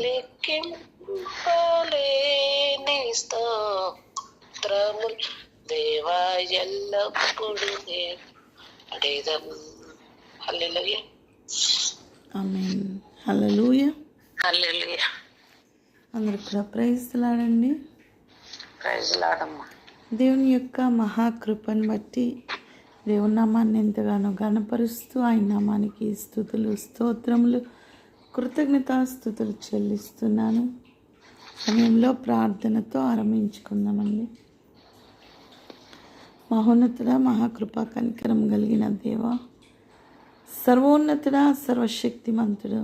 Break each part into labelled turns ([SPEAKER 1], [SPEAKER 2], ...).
[SPEAKER 1] లెక్కింపలేని స్తోత్రములు దేవా ఎల్లప్పుడు అడేదం హల్లెలూయా.
[SPEAKER 2] ఆమెన్. హల్లెలూయా.
[SPEAKER 1] హల్లెలూయా.
[SPEAKER 2] అందరు కూడా ప్రైజ్లాడండి
[SPEAKER 1] ప్రైజ్ లాడమ్మా
[SPEAKER 2] దేవుని యొక్క మహాకృపను బట్టి దేవుని నామాన్ని ఎంతగానో గణపరుస్తూ ఆయన నామానికి స్థుతులు స్తోత్రములు కృతజ్ఞతాస్థుతులు చెల్లిస్తున్నాను. సమయంలో ప్రార్థనతో ఆరంభించుకుందామండి. మహోన్నతుడ మహాకృప కనికరం కలిగిన దేవ సర్వోన్నతుడ సర్వశక్తిమంతుడు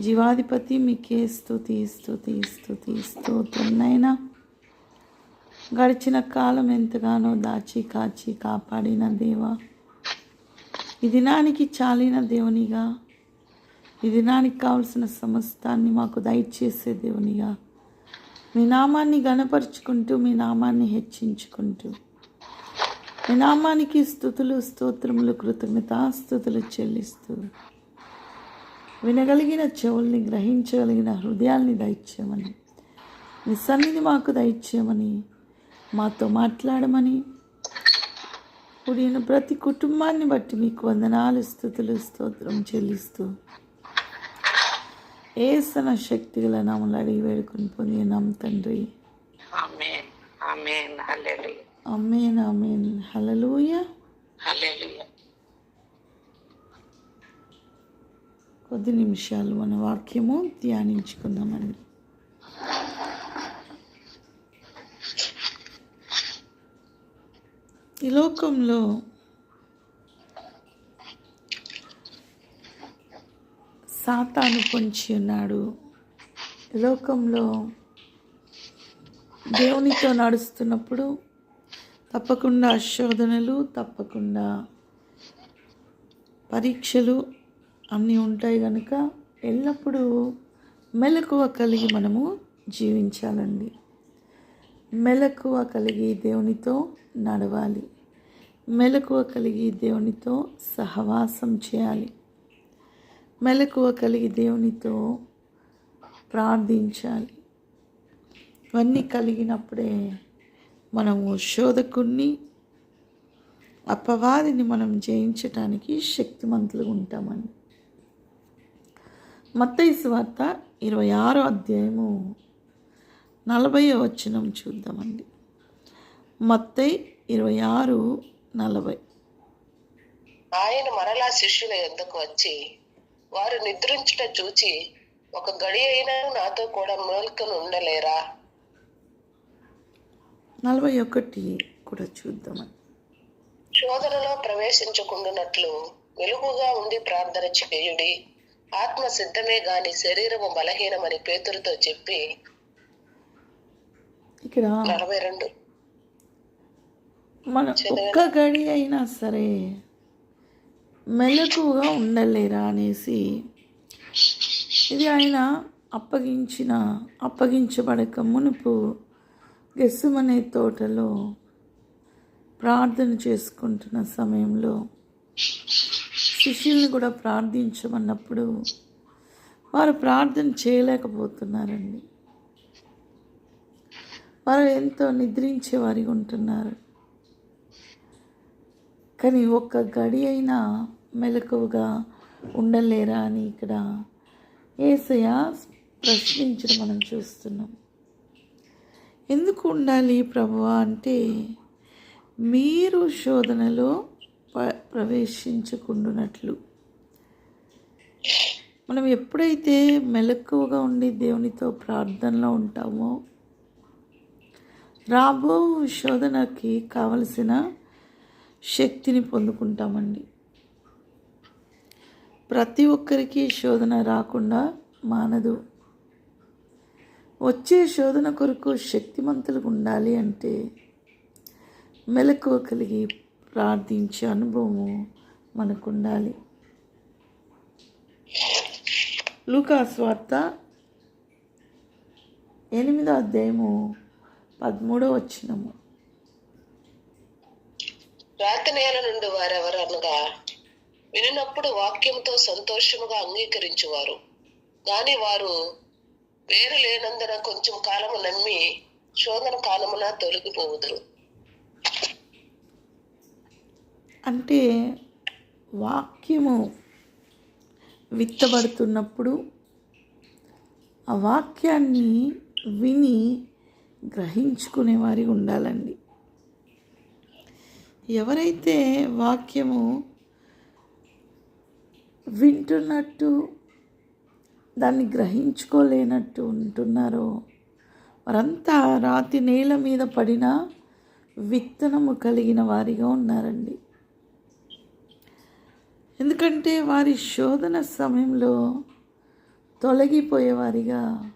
[SPEAKER 2] జీవాధిపతి మీకే స్థుతి స్థుతి స్థుతి స్తోత్రంనైనా గడిచిన కాలం ఎంతగానో దాచి కాచి కాపాడిన దేవా ఈ దినానికి చాలిన దేవునిగా ఈ దినానికి కావలసిన సమస్తాన్ని మాకు దయచేసే దేవునిగా మీ నామాన్ని గణపరుచుకుంటూ మీ నామాన్ని హెచ్చించుకుంటూ. మీ నామానికి స్థుతులు స్తోత్రములు కృతజ్ఞతాస్థుతులు చెల్లిస్తూ. వినగలిగిన చెవుల్ని గ్రహించగలిగిన హృదయాల్ని దయచేయమని మీ సన్నిధి మాకు దయచేయమని మాతో మాట్లాడమని. కూడిన ప్రతి కుటుంబాన్ని బట్టి మీకు వందనాలు స్థుతులు స్తోత్రం చెల్లిస్తూ. ఏసన శక్తి గల నామలు అడిగి వేడుకొని పొంది నమ్మ తండ్రి అమ్మేన్ అమ్మేన్ కొద్ది నిమిషాలు మన వాక్యము ధ్యానించుకుందామండి. ఈ లోకంలో సాతాను పొంచి ఉన్నాడు లోకంలో దేవునితో నడుస్తున్నప్పుడు తప్పకుండా శోధనలు తప్పకుండా పరీక్షలు అన్నీ ఉంటాయి కనుక ఎల్లప్పుడూ మెలకువ కలిగి మనము జీవించాలండి. మెలకువ కలిగి దేవునితో నడవాలి. మెలకువ కలిగి దేవునితో సహవాసం చేయాలి. మెలకువ కలిగి దేవునితో ప్రార్థించాలి. ఇవన్నీ కలిగినప్పుడే మనము శోధకుణ్ణి అపవాదిని మనం జయించటానికి శక్తిమంతులుగా ఉంటామని మత్తైసు వార్త ఇరవై ఆరో అధ్యాయము నలభై వచనం చూద్దామండి. మత్తై ఇరవై ఆరు నలభై.
[SPEAKER 1] ఆయన మరలా శిష్యుల యొద్దకు వచ్చి వారు నిద్రించుట చూచి ఒక గడి అయినా నాతో కూడా మేల్కొని ఉండలేరా?
[SPEAKER 2] నలభై ఒకటి కూడా చూద్దామండి
[SPEAKER 1] శోధనలో ప్రవేశించకుండానట్లు వెలుగుగా ఉండి ప్రార్థన చేయుడి. ఆత్మ సిద్ధమే గాని శరీరము బలహీనమని పేతురుతో చెప్పి
[SPEAKER 2] ఇక్కడ
[SPEAKER 1] నలభై రెండు.
[SPEAKER 2] మన ఒక్క గడి అయినా సరే మెలకుగా ఉండలేరా అనేసి ఇది ఆయన అప్పగించిన అప్పగించబడక మునుపు గెస్సుమనే తోటలో ప్రార్థన చేసుకుంటున్న సమయంలో శిష్యుల్ని కూడా ప్రార్థించమన్నప్పుడు వారు ప్రార్థన చేయలేకపోతున్నారండి. వారు ఎంతో నిద్రించే వారిగా ఉంటున్నారు. కానీ ఒక్క గడి అయినా మెలకువగా ఉండలేరా అని ఇక్కడ ఏసయ ప్రశ్నించడం మనం చూస్తున్నాం. ఎందుకు ఉండాలి ప్రభువా అంటే మీరు శోధనలో ప ప్రవేశించుకుంటున్నట్లు మనం ఎప్పుడైతే మెలకువగా ఉండి దేవునితో ప్రార్థనలో ఉంటామో రాబో శోధనకి కావలసిన శక్తిని పొందుకుంటామండి. ప్రతి ఒక్కరికి శోధన రాకుండా మానదు. వచ్చే శోధన కొరకు శక్తిమంతులకు ఉండాలి అంటే మెలకువ కలిగి ప్రార్థించే అనుభవము మనకు ఉండాలి లూకాస్ వార్త ఎనిమిదో అధ్యాయము పదమూడో వచ్చినము
[SPEAKER 1] రాతి నేల నుండి వారెవరనగా వినినప్పుడు వాక్యంతో సంతోషముగా అంగీకరించువారు. గాని వారు వేరు లేనందున కొంచెం కాలము నమ్మి శోధన కాలమున తొలగిపోవుదురు.
[SPEAKER 2] అంటే వాక్యము విత్తబడుతున్నప్పుడు ఆ వాక్యాన్ని విని గ్రహించుకునే వారి ఉండాలండి. ఎవరైతే వాక్యము వింటున్నట్టు దాన్ని గ్రహించుకోలేనట్టు ఉంటున్నారో? వారంతా రాతి నేల మీద పడిన విత్తనము కలిగిన వారిగా ఉన్నారండి. ఎందుకంటే వారి శోధన సమయంలో తొలగిపోయేవారిగా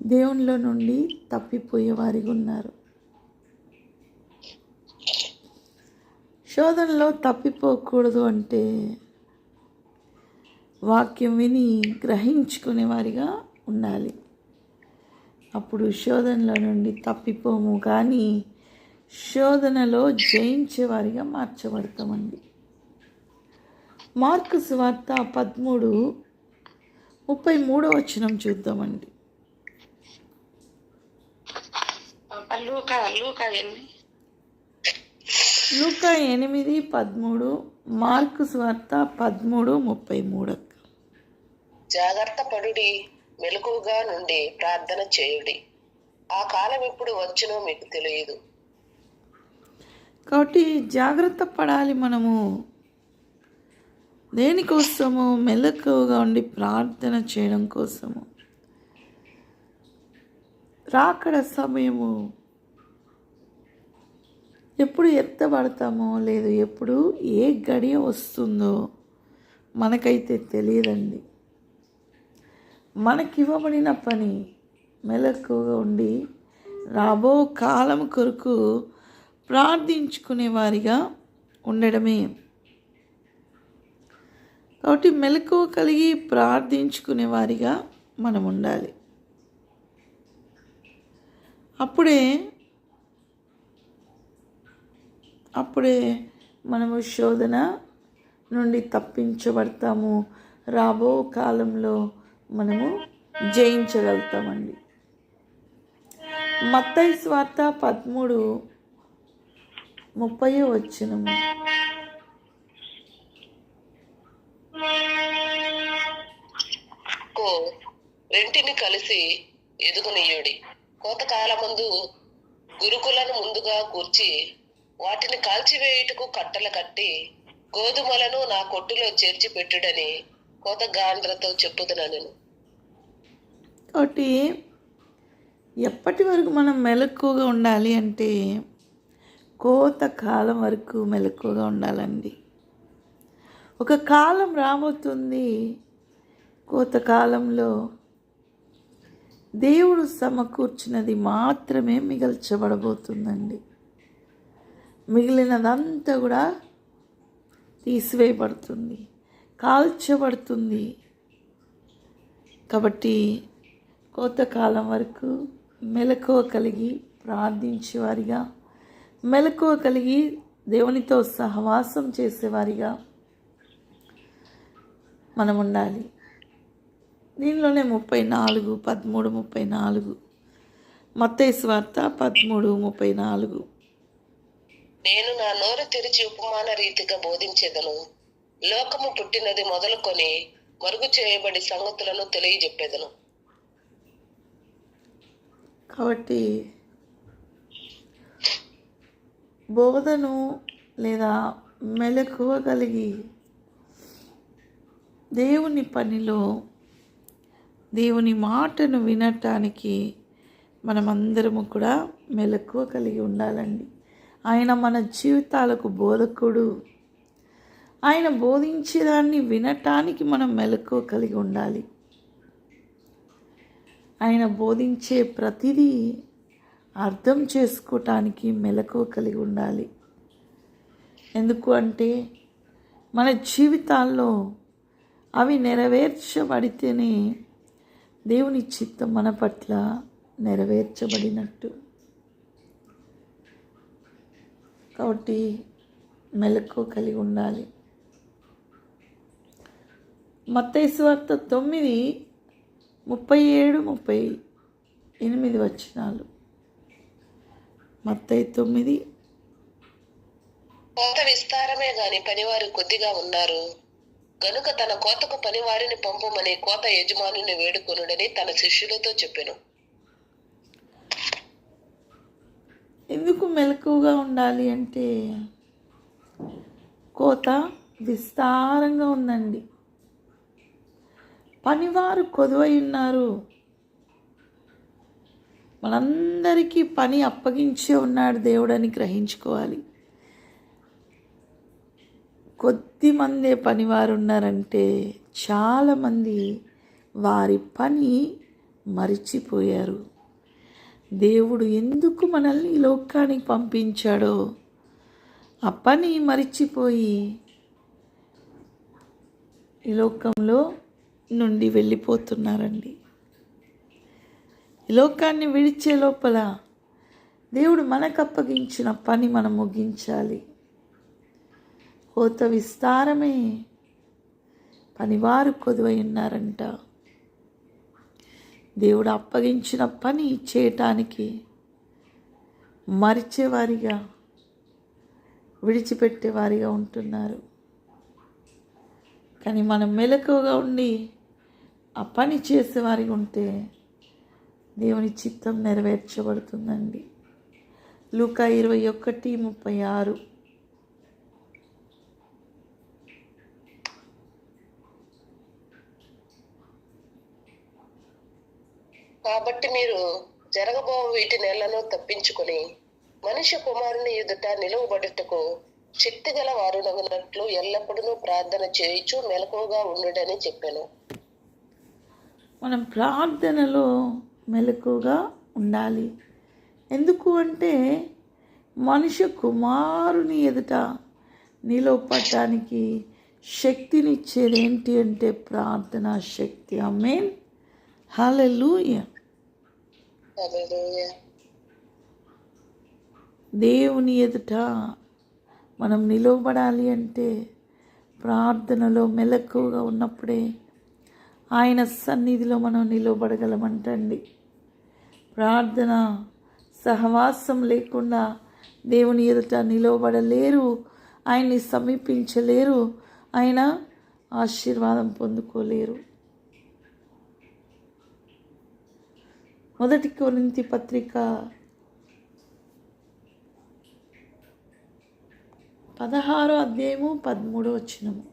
[SPEAKER 2] దేవునిలో నుండి తప్పిపోయేవారిగా ఉన్నారు. శోధనలో తప్పిపోకూడదు అంటే వాక్యం విని గ్రహించుకునే వారిగా ఉండాలి. అప్పుడు శోధనలో నుండి తప్పిపోము కానీ శోధనలో జయించేవారిగా మార్చబడతామండి. మార్కు సువార్త పదమూడు ముప్పై మూడో వచనం చూద్దామండి.
[SPEAKER 1] లూక
[SPEAKER 2] ఎనిమిది. పదమూడు మార్కు సువార్త పదమూడు ముప్పై మూడు.
[SPEAKER 1] జాగ్రత్త పడుడి మెలకుగా నుండి ప్రార్థన చేయుడి. ఆ కాలం ఇప్పుడు వచ్చునో మీకు తెలియదు.
[SPEAKER 2] కాబట్టి జాగ్రత్త పడాలి మనము. దేనికోసము మెలకువగా ఉండి ప్రార్థన చేయడం కోసము. రాకడ సమయము. ఎప్పుడు ఎత్తబడతామో లేదు ఎప్పుడు ఏ గడియ వస్తుందో మనకైతే తెలియదండి. మనకివ్వబడిన పని మెలకువగా ఉండి రాబో కాలం కొరకు ప్రార్థించుకునే వారిగా ఉండడమే. కాబట్టి మెలకువ కలిగి ప్రార్థించుకునే వారిగా మనం ఉండాలి. అప్పుడే అప్పుడే మనము శోధన నుండి తప్పించబడతాము. రాబో కాలంలో మనము జయించగలుగుతామండి. మత్తయి స్వార్థ పదమూడు ముప్పై వచ్చినము
[SPEAKER 1] కో రెంటిని కలిసి ఎదుగునీయుడి కోతకాలమందు గురుకులను ముందుగా కూర్చి వాటిని కాల్చివేయుటకు కట్టలు కట్టి గోధుమలను నా కొట్టులో చేర్చి పెట్టుడని కోత గాండ్రతో చెప్పుదునను
[SPEAKER 2] కాబట్టి ఎప్పటి వరకు మనం మెలకువగా ఉండాలి అంటే కోత కాలం వరకు మెలకువగా ఉండాలండి. ఒక కాలం రాబోతుంది కోత కాలంలో దేవుడు సమకూర్చినది మాత్రమే మిగల్చబడబోతుందండి. మిగిలినదంతా కూడా తీసివేయబడుతుంది కాల్చబడుతుంది. కాబట్టి కోతకాలం వరకు మెలకువ కలిగి ప్రార్థించేవారిగా మెలకువ కలిగి దేవునితో సహవాసం చేసేవారిగా మనం ఉండాలి దీనిలోనే ముప్పై నాలుగు పదమూడు ముప్పై నాలుగు మత్తయి వార్త పదమూడు ముప్పై నాలుగు.
[SPEAKER 1] నేను నా నోరు తెరిచి ఉపమాన రీతిగా బోధించేదను. లోకము పుట్టినది మొదలుకొని మరుగు చేయబడి సంగతులను తెలియజెప్పేదను.
[SPEAKER 2] కాబట్టి బోధను లేదా మెలకువ కలిగి దేవుని పనిలో దేవుని మాటను వినటానికి మనమందరము కూడా మెలకువ కలిగి ఉండాలండి. ఆయన మన జీవితాలకు బోధకుడు. ఆయన బోధించేదాన్ని వినటానికి మనం మెలకువ కలిగి ఉండాలి. ఆయన బోధించే ప్రతిదీ అర్థం చేసుకోవటానికి మెలకువ కలిగి ఉండాలి. ఎందుకు అంటే మన జీవితాల్లో అవి నెరవేర్చబడితేనే దేవుని చిత్తం మన పట్ల నెరవేర్చబడినట్టు. కాబట్టి మెలకు కలిగి ఉండాలి. మత్తైసు వార్త తొమ్మిది ముప్పై ఏడు ముప్పై ఎనిమిది వచనాలు మత్తయి తొమ్మిది.
[SPEAKER 1] కోత విస్తారమే గాని పనివారు కొద్దిగా ఉన్నారు. గనుక తన కోతకు పనివారిని పంపమని కోత యజమానిని వేడుకొనుడని తన శిష్యులతో చెప్పెను.
[SPEAKER 2] ఎందుకు మెలకువగా ఉండాలి అంటే కోత విస్తారంగా ఉందండి. పనివారు కొదువై ఉన్నారు. మనందరికీ పని అప్పగించే ఉన్నాడు దేవుడని గ్రహించుకోవాలి. కొద్ది మందే పనివారు ఉన్నారంటే చాలామంది వారి పని మరిచిపోయారు. దేవుడు ఎందుకు మనల్ని ఈ లోకానికి పంపించాడో? ఆ పని మరిచిపోయి ఈ లోకంలో నుండి వెళ్ళిపోతున్నారండి. ఈ లోకాన్ని విడిచే లోపల దేవుడు మనకు అప్పగించిన పని మనం ముగించాలి. కోత విస్తారమే. పనివారు కొదువై ఉన్నారంట. దేవుడు అప్పగించిన పని చేయటానికి మరిచేవారిగా విడిచిపెట్టేవారిగా ఉంటున్నారు. కానీ మనం మెలకువగా ఉండి ఆ పని చేసేవారిగా ఉంటే దేవుని చిత్తం నెరవేర్చబడుతుందండి. లూకా ఇరవై ఒకటి ముప్పై ఆరు.
[SPEAKER 1] కాబట్టి మీరు జరగబో వీటి నెలను తప్పించుకొని మనుష్య కుమారుని ఎదుట నిలువబడుటకు శక్తి గల వారునగినట్లు ఎల్లప్పుడూ ప్రార్థన చేయించు మెలకువగా ఉండుడని చెప్పాను.
[SPEAKER 2] మనం ప్రార్థనలో మెలకుగా ఉండాలి. ఎందుకు అంటే మనుష్య కుమారుని ఎదుట నిలవపడటానికి శక్తినిచ్చేది ఏంటి అంటే ప్రార్థన శక్తి. అమ్మేన్ హల్లెలూయ. దేవుని ఎదుట మనం నిలవబడాలి అంటే ప్రార్థనలో మెలకువగా ఉన్నప్పుడే ఆయన సన్నిధిలో మనం నిలవబడగలమంటండి ప్రార్థన సహవాసం లేకుండా దేవుని ఎదుట నిలవబడలేరు ఆయన్ని సమీపించలేరు ఆయన ఆశీర్వాదం పొందుకోలేరు. మొదటి కొరింతి పత్రిక పదహారో అధ్యాయము పదమూడో వచ్చినము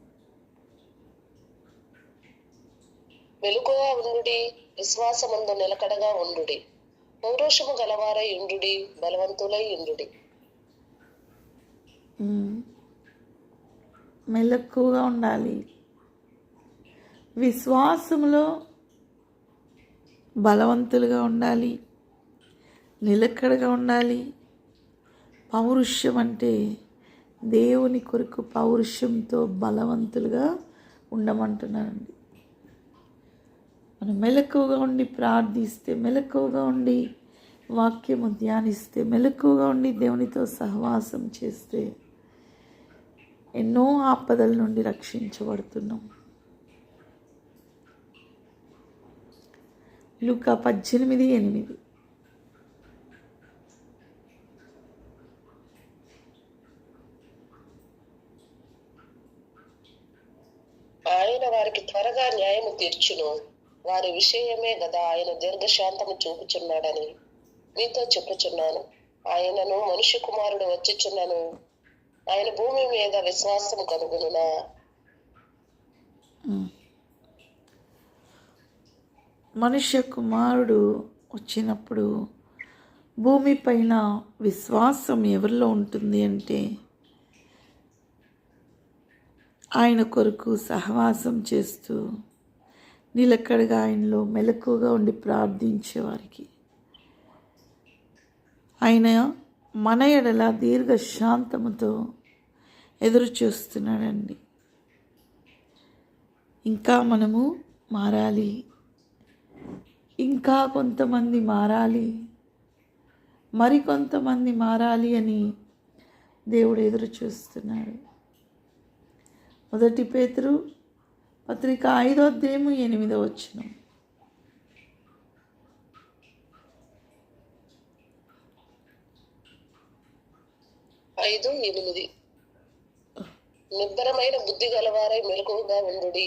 [SPEAKER 1] మెలుకుగా ఉండుడి విశ్వాసమందు నిలకడగా ఉండుడి. పౌరుషము గలవారై ఉండుడి బలవంతులై ఉండుడి.
[SPEAKER 2] మ్మ్. మెలకువగా ఉండాలి. విశ్వాసంలో బలవంతులుగా ఉండాలి. నిలకడగా ఉండాలి. పౌరుషం అంటే దేవుని కొరకు పౌరుషంతో బలవంతులుగా ఉండమంటున్నానండి. మనం మెలకువగా ఉండి ప్రార్థిస్తే మెలకువగా ఉండి వాక్యము ధ్యానిస్తే మెలకువగా ఉండి దేవునితో సహవాసం చేస్తే ఎన్నో ఆపదల నుండి రక్షించబడుతున్నాం. లుక పద్దెనిమిది ఎనిమిది.
[SPEAKER 1] ఆయన వారికి త్వరగా న్యాయము తీర్చును. వారి విషయమే గదా ఆయన దీర్ఘశాంతము చూపుచున్నాడని మీతో చెప్పుచున్నాను. ఆయనను మనుష్య కుమారుడు వచ్చిచున్నాను. ఆయన భూమి మీద విశ్వాసం కనుగొనునా?
[SPEAKER 2] మనుష్య కుమారుడు వచ్చినప్పుడు భూమిపైన విశ్వాసం ఎవరిలో ఉంటుంది అంటే ఆయన కొరకు సహవాసం చేస్తూ నిలకడగా ఆయనలో మెలకువగా ఉండి ప్రార్థించేవారికి. ఆయన మన ఎడల దీర్ఘ శాంతముతో ఎదురు చూస్తున్నాడండి. ఇంకా మనము మారాలి. ఇంకా కొంతమంది మారాలి. మరికొంతమంది మారాలి అని దేవుడు ఎదురు చూస్తున్నాడు. మొదటి పేతురు పత్రిక ఐదో అధ్యాయము ఎనిమిదో వచ్చిన
[SPEAKER 1] ఐదు ఎనిమిది. నిబ్బరమైన బుద్ధి గలవారై మెలకువగా ఉండు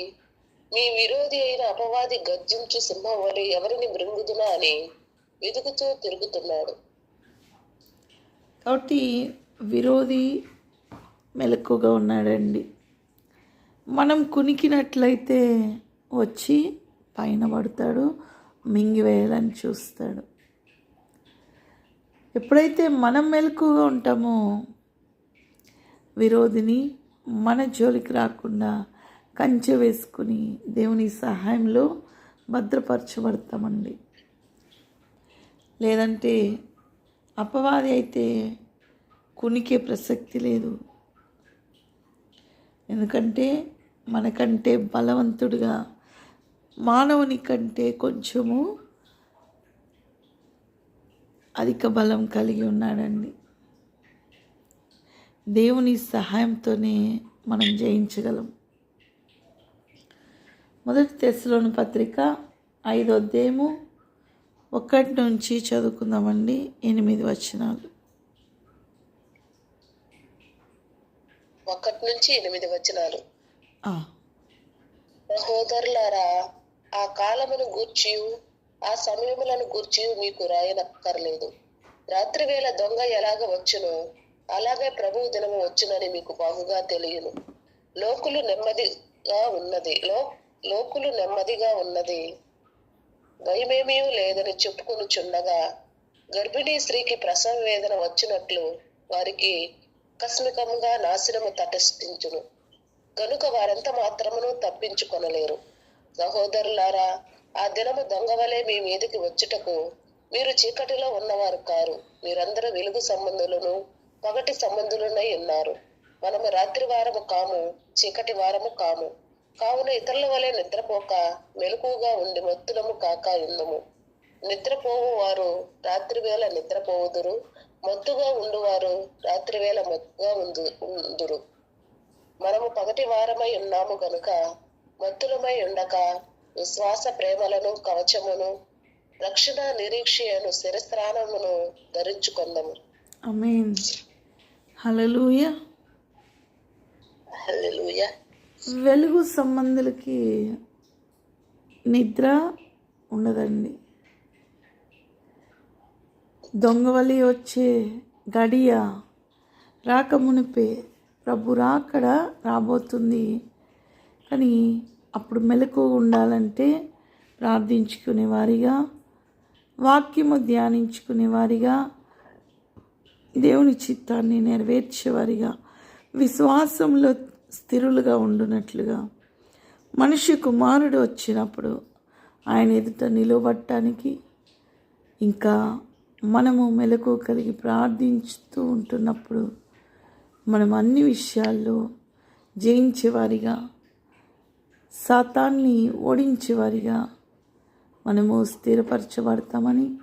[SPEAKER 1] మీ విరోధి అయిన అపవాది గర్జించు సింహం వలె ఎవరిని బృంగుదునా అని వెతుకుతూ తిరుగుతున్నాడు.
[SPEAKER 2] కాబట్టి విరోధి మెలకుగా ఉన్నాడండి. మనం కునికినట్లయితే వచ్చి పైన పడతాడు మింగివేయాలని చూస్తాడు. ఎప్పుడైతే మనం మెలకుగా ఉంటామో విరోధిని మన జోలికి రాకుండా కంచె వేసుకుని దేవుని సహాయంలో భద్రపరచబడతామండి. లేదంటే అపవాది అయితే కునికే ప్రసక్తి లేదు. ఎందుకంటే మనకంటే బలవంతుడిగా మానవుని కంటే కొంచెము అధిక బలం కలిగి ఉన్నాడండి. దేవుని సహాయంతోనే మనం జయించగలం. మొదటి తెశలోని పత్రిక ఐదో దేము ఒకటి నుంచి చదువుకుందామండి. ఎనిమిది వచనాలు.
[SPEAKER 1] ఒకటి నుంచి ఎనిమిది వచనాలు. సహోదరులారా ఆ కాలమును గూర్చి ఆ సమయములను గూర్చి మీకు రాయనక్కర్లేదు. రాత్రి వేళ దొంగ ఎలాగ వచ్చునో అలాగే ప్రభువు దినము వచ్చునని మీకు బాగుగా తెలియను. లోకులు నెమ్మదిగా ఉన్నది. లో లోకులు నెమ్మదిగా ఉన్నది. భయమేమీ లేదని చెప్పుకొనుచుండగా గర్భిణీ స్త్రీకి ప్రసవ వేదన వచ్చినట్లు వారికి ఆకస్మికముగా నాశనము తటస్థించును. కనుక వారెంత మాత్రమును తప్పించుకొనలేరు. సహోదరులారా ఆ దినము దొంగవలే మీ మీదకి వచ్చుటకు మీరు చీకటిలో ఉన్నవారు కారు. మీరందరూ వెలుగు సంబంధులను పగటి సంబంధులనై ఉన్నారు. మనము రాత్రి వారము కాము చీకటి వారము కాము. కావున ఇతరుల వలె నిద్రపోక మెలకుగా ఉండి మొత్తులము కాక ఇందుము నిద్రపోవు వారు రాత్రి వేళ నిద్రపోవుదురు. మత్తుగా ఉండువారు రాత్రి వేళ మత్తుగా ఉందు ఉందురు. మనము పగటి వారమై ఉన్నాము గనుక మత్తులమై ఉండక విశ్వాస ప్రేమలను కవచమును రక్షణ నిరీక్షయను శిరస్త్రానమును ధరించుకుందాము.
[SPEAKER 2] ఆమేన్. హల్లెలూయ.
[SPEAKER 1] హల్లెలూయా.
[SPEAKER 2] వెలుగు సంబంధులకి నిద్ర ఉండదండి. దొంగవలి వచ్చే గడియ రాకమునిపే ప్రభు రాకడ రాబోతుంది. కానీ అప్పుడు మెలకు ఉండాలంటే ప్రార్థించుకునే వారిగా వాక్యము ధ్యానించుకునే వారిగా దేవుని చిత్తాన్ని నెరవేర్చేవారిగా విశ్వాసంలో స్థిరులుగా ఉండునట్లుగా. మనిషి కుమారుడు వచ్చినప్పుడు ఆయన ఎదుట నిలబట్టడానికి ఇంకా మనము మెలకు కలిగి ప్రార్థించుతూ ఉంటున్నప్పుడు మనం అన్ని విషయాల్లో జయించేవారిగా సాతాన్ని ఓడించేవారిగా మనము స్థిరపరచబడతామని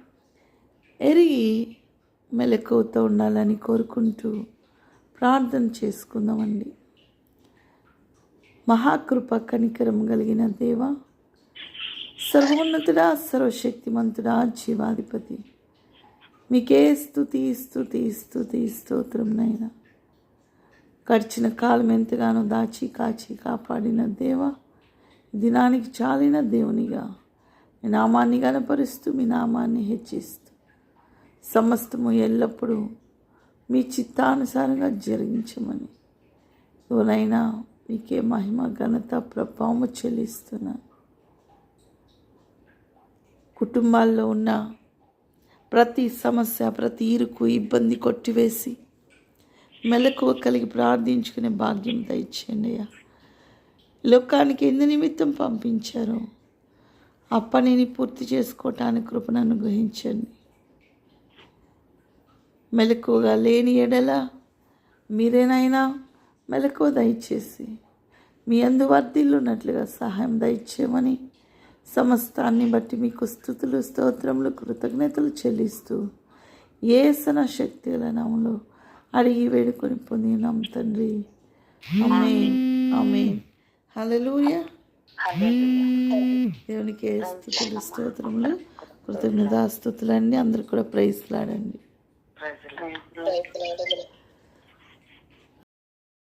[SPEAKER 2] ఎరిగి మెలకువతో ఉండాలని కోరుకుంటూ ప్రార్థన చేసుకుందామండి. మహాకృప కనికరం కలిగిన దేవ సర్వోన్నతుడా సర్వశక్తిమంతుడా జీవాధిపతి మీకే స్థుతి స్థుతి స్థుతి స్తోత్రం నైనా గడిచిన కాలం ఎంతగానో దాచి కాచి కాపాడిన దేవ దినానికి చాలిన దేవునిగా. మీ నామాన్ని గనపరుస్తూ మీ నామాన్ని హెచ్చిస్తూ సమస్తము ఎల్లప్పుడూ మీ చిత్తానుసారంగా జరిగించమని. ఎవరైనా మీకే మహిమ ఘనత ప్రభావము చెల్లిస్తున్నాను కుటుంబాల్లో ఉన్న ప్రతి సమస్య ప్రతి ఇరుకు ఇబ్బంది కొట్టివేసి మెలకువ కలిగి ప్రార్థించుకునే భాగ్యం దయచేయండి అయ్యా. లోకానికి ఎందు నిమిత్తం పంపించారో. ఆ పనిని పూర్తి చేసుకోవటానికి కృపను అనుగ్రహించండి. మెలకువగా లేని ఎడల మీరేనైనా మెలకువ దయచేసి మీ అందు వర్ధిల్లున్నట్లుగా సహాయం దయచేయమని సమస్తాన్ని బట్టి మీకు స్థుతులు స్తోత్రములు కృతజ్ఞతలు చెల్లిస్తూ ఏసన శక్తి గల అడిగి వేడుకొని పొందినాం తండ్రి. అమ్మే ఆమె హలలుయ దేవునికి స్థుతులు స్తోత్రములు కృతజ్ఞత స్థుతులన్నీ అందరూ కూడా ప్రైజ్లాడండి.
[SPEAKER 1] ప్రయత్నాలు